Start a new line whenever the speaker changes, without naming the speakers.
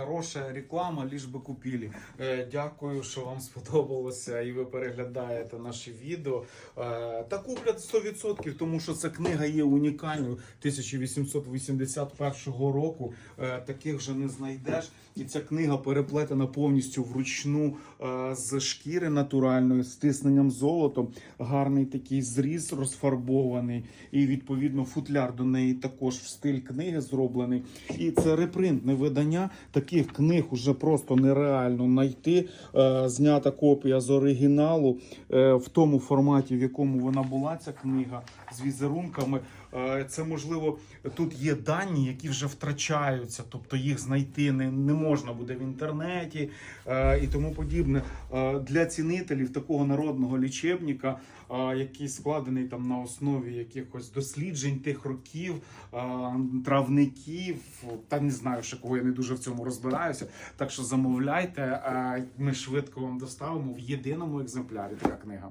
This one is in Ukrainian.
хороша реклама, ліж би купили. Е, Дякую, що вам сподобалося і ви переглядаєте наші відео. Е, Та куплять 100%, тому що ця книга є унікальною 1881 року. Е, Таких вже не знайдеш. І ця книга переплетена повністю вручну з шкіри натуральної, з тисненням золотом. Гарний такий зріз розфарбований. І відповідно футляр до неї також в стиль книги зроблений. І це репринтне видання. Таких книг уже просто нереально знайти. Е, Знята копія з оригіналу е, в тому форматі, в якому вона була, ця книга з візерунками. Е, Це можливо тут є дані, які вже втрачаються, тобто їх знайти не, не можна буде в інтернеті і тому подібне. Для цінителів такого народного лічебника, який складений там на основі якихось досліджень тих років, травників, та не знаю ще кого я не дуже в цьому розбираюся. Так що замовляйте, ми швидко вам доставимо в єдиному екземплярі така книга.